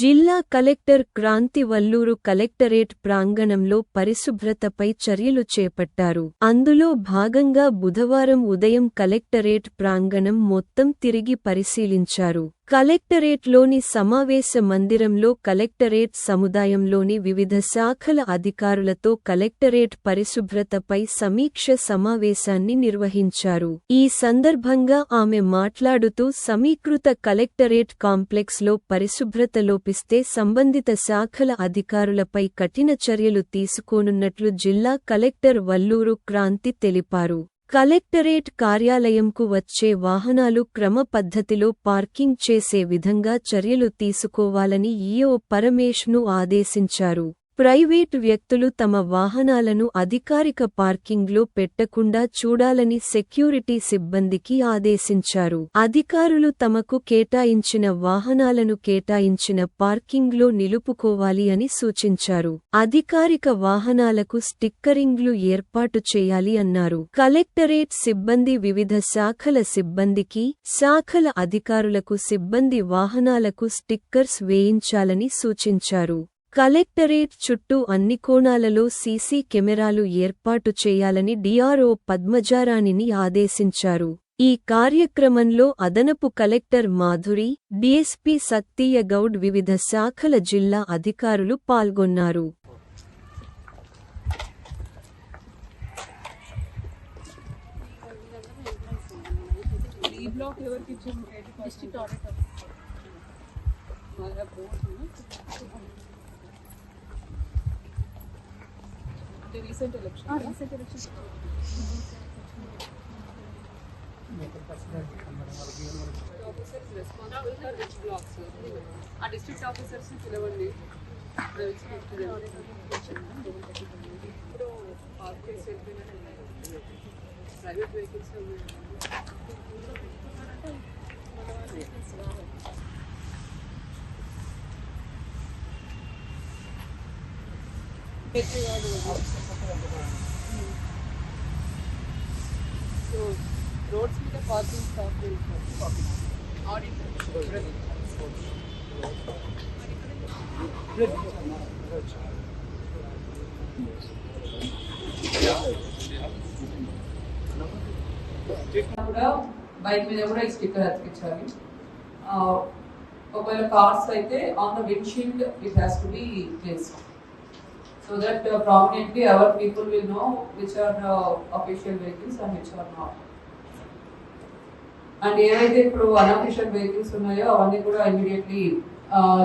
జిల్లా collector Kranti Valluru collectorate ప్రాంగణంలో పరిశుభ్రతపై చర్యలు చేపట్టారు. అందులో భాగంగా బుధవారం ఉదయం కలెక్టరేట్ ప్రాంగణం మొత్తం తిరిగి పరిశీలించారు. కలెక్టరేట్లోని సమావేశ మందిరంలో కలెక్టరేట్ సముదాయంలోని వివిధ శాఖల అధికారులతో కలెక్టరేట్ పరిశుభ్రతపై సమీక్ష సమావేశాన్ని నిర్వహించారు. ఈ సందర్భంగా ఆమె మాట్లాడుతూ సమీకృత కలెక్టరేట్ కాంప్లెక్స్లో పరిశుభ్రత లోపిస్తే సంబంధిత శాఖల అధికారులపై కఠిన చర్యలు తీసుకోనున్నట్లు జిల్లా కలెక్టర్ వల్లూరు క్రాంతి తెలిపారు. కలెక్టరేట్ కార్యాలయంకు వచ్చే వాహనాలు క్రమ పద్ధతిలో పార్కింగ్ చేసే విధంగా చర్యలు తీసుకోవాలని ఈఓ పరమేష్ను ఆదేశించారు. ప్రైవేటు వ్యక్తులు తమ వాహనాలను అధికారిక పార్కింగ్లో పెట్టకుండా చూడాలని సెక్యూరిటీ సిబ్బందికి ఆదేశించారు. అధికారులు తమకు కేటాయించిన వాహనాలను కేటాయించిన పార్కింగ్లో నిలుపుకోవాలి అని సూచించారు. అధికారిక వాహనాలకు స్టిక్కరింగ్లు ఏర్పాటు చేయాలి అన్నారు. కలెక్టరేట్ సిబ్బంది వివిధ శాఖల సిబ్బందికి శాఖల అధికారులకు సిబ్బంది వాహనాలకు స్టిక్కర్స్ వేయించాలని సూచించారు. కలెక్టరేట్ చుట్టూ అన్ని కోణాలలో సీసీ కెమెరాలు ఏర్పాటు చేయాలని డిఆర్ఓ పద్మజారాణిని ఆదేశించారు. ఈ కార్యక్రమంలో అదనపు కలెక్టర్ మాధురి డీఎస్పీ సత్తీయగౌడ్ వివిధ శాఖల జిల్లా అధికారులు పాల్గొన్నారు. District ఆడిటర్ అంటే recent election recent election officers responsible for which blocks ఆ డిస్ట్రిక్ట్ ఆఫీసర్స్ పిలవండి ఇప్పుడు పార్క్ చేసి ప్రైవేట్ వెహికల్స్ సో Roads మీద పార్కింగ్ స్టాప్ ఆడిట్ కూడా బైక్ మీద కూడా ఈ స్టిక్కర్ అతికించాలి ఆ, ఒకవేళ కార్స్ అయితే on the windshield it has to be place so that prominently our people will know which are official vehicles and which are not and ఏవైతే ఇప్పుడు అన్అఫిషియల్ వెహికల్స్ ఉన్నాయో అవన్నీ కూడా ఇమీడియట్లీ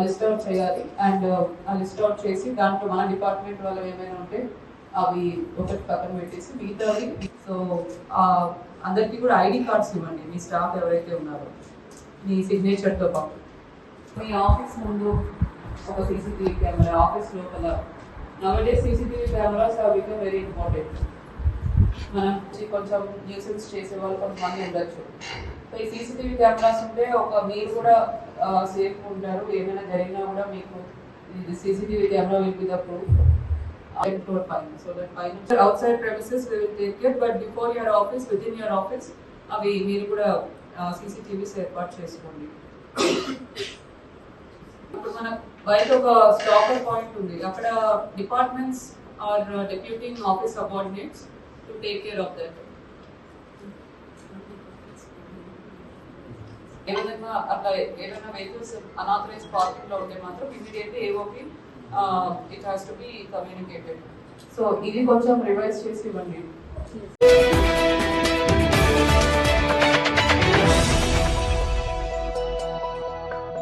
లిస్ట్ అవుట్ చేయాలి. అండ్ ఆ list out చేసి దాంట్లో మన డిపార్ట్మెంట్ వాళ్ళు ఏమైనా ఉంటే అవి ఒకటి పక్కన పెట్టేసి మిగతావి సో అందరికీ కూడా ఐడి కార్డ్స్ ఇవ్వండి. మీ స్టాఫ్ ఎవరైతే ఉన్నారో మీ సిగ్నేచర్తో పాటు. మీ ఆఫీస్ ముందు ఒక సీసీటీవీ కెమెరా ఆఫీస్ లోపల. Nowadays CCTV cameras uh become very important మనం కొంచెం న్యూసెన్స్ చేసే వాళ్ళు కొంతమంది ఉండొచ్చు. ఈ సీసీటీవీ కెమెరాస్ ఉంటే ఒక మీరు కూడా సేఫ్ ఉంటారు ఏమైనా జరిగినా కూడా మీకు ఇది CCTV camera will be the proof floor fine. So that fine. Outside premises we will take care, but before your office, within your office, అవి మీరు కూడా సీసీటీవీస్ ఏర్పాటు చేసుకోండి ఇప్పుడు మన బయట ఒక స్టాకర్ పాయింట్ ఉంది అక్కడ departments are deputing office subordinates to take care of that ఏదైనా అట్లా ఏదైనా వెహికల్స్ అనాథరైజ్ పార్కింగ్లో ఉంటే మాత్రం immediately AOP it has to be communicated so ఇది కొంచెం రివైజ్ చేసి ఇవ్వండి.